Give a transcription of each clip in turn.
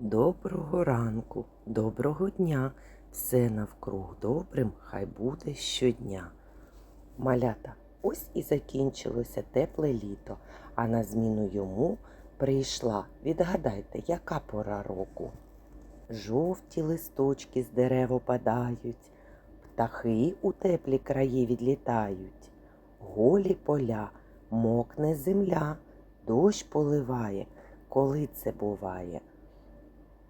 Доброго ранку, доброго дня, все навкруг добрим, хай буде щодня. Малята, ось і закінчилося тепле літо, а на зміну йому прийшла, відгадайте, яка пора року. Жовті листочки з дерев опадають, птахи у теплі краї відлітають, голі поля, мокне земля, дощ поливає, коли це буває.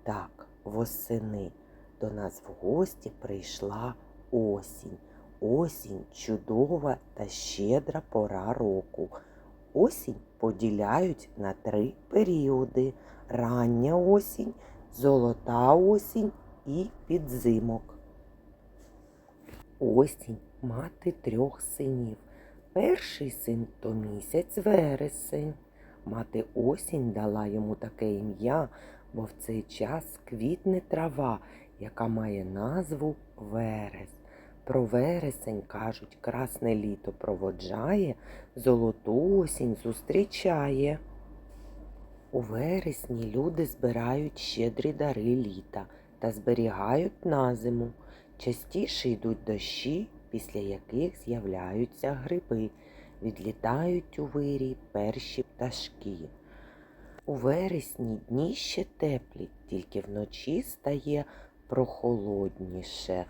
Так, восени до нас в гості прийшла осінь. Осінь чудова та щедра пора року. Осінь поділяють на три періоди: рання осінь, золота осінь і підзимок. Осінь мати трьох синів. Перший син то місяць вересень. Мати осінь дала йому таке ім'я, бо в цей час квітне трава, яка має назву верес. Про вересень кажуть, красне літо проводжає, золоту осінь зустрічає. У вересні люди збирають щедрі дари літа та зберігають на зиму. Частіше йдуть дощі, після яких з'являються гриби, відлітають у вирій перші пташки. У вересні дні ще теплі, тільки вночі стає прохолодніше.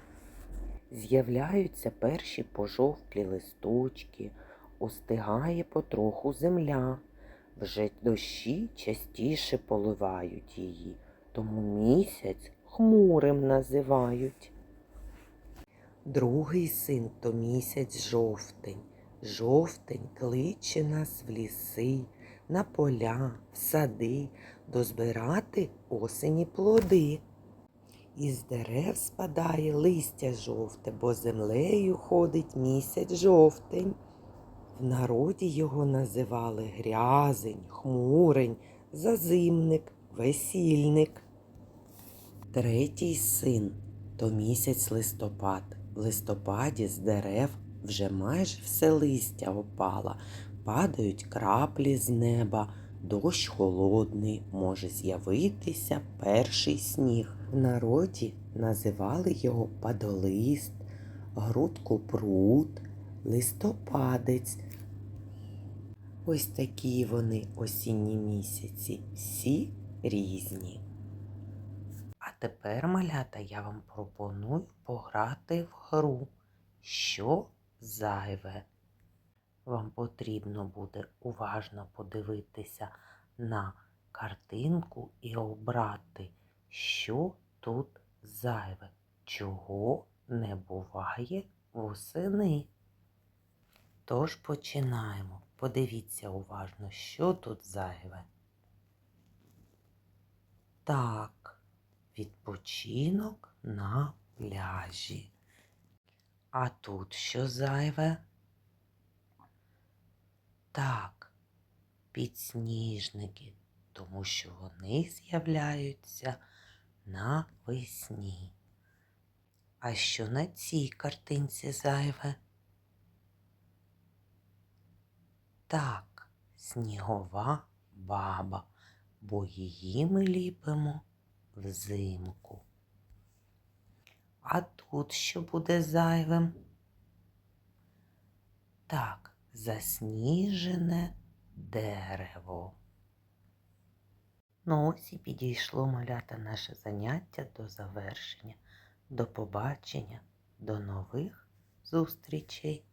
З'являються перші пожовклі листочки, остигає потроху земля. Вже дощі частіше поливають її, тому місяць хмурим називають. Другий син то місяць жовтень. Жовтень кличе нас в ліси, на поля, сади, дозбирати осені плоди. Із дерев спадає листя жовте, бо землею ходить місяць жовтень. В народі його називали грязень, хмурень, зазимник, весільник. Третій син то місяць листопад. В листопаді з дерев вже майже все листя опало, падають краплі з неба, дощ холодний, може з'явитися перший сніг. В народі називали його падолист, грудку прут, листопадець. Ось такі вони осінні місяці, всі різні. А тепер, малята, я вам пропоную пограти в гру. Що зайве? Вам потрібно буде уважно подивитися на картинку і обрати, що тут зайве, чого не буває восени. Тож починаємо. Подивіться уважно, що тут зайве. Так, відпочинок на пляжі. А тут що зайве? Так, підсніжники, тому що вони з'являються навесні. А що на цій картинці зайве? Так, снігова баба, бо її ми ліпимо взимку. А тут що буде зайвим? Так, засніжене дерево. Ну ось і підійшло малята наше заняття до завершення. До побачення, до нових зустрічей.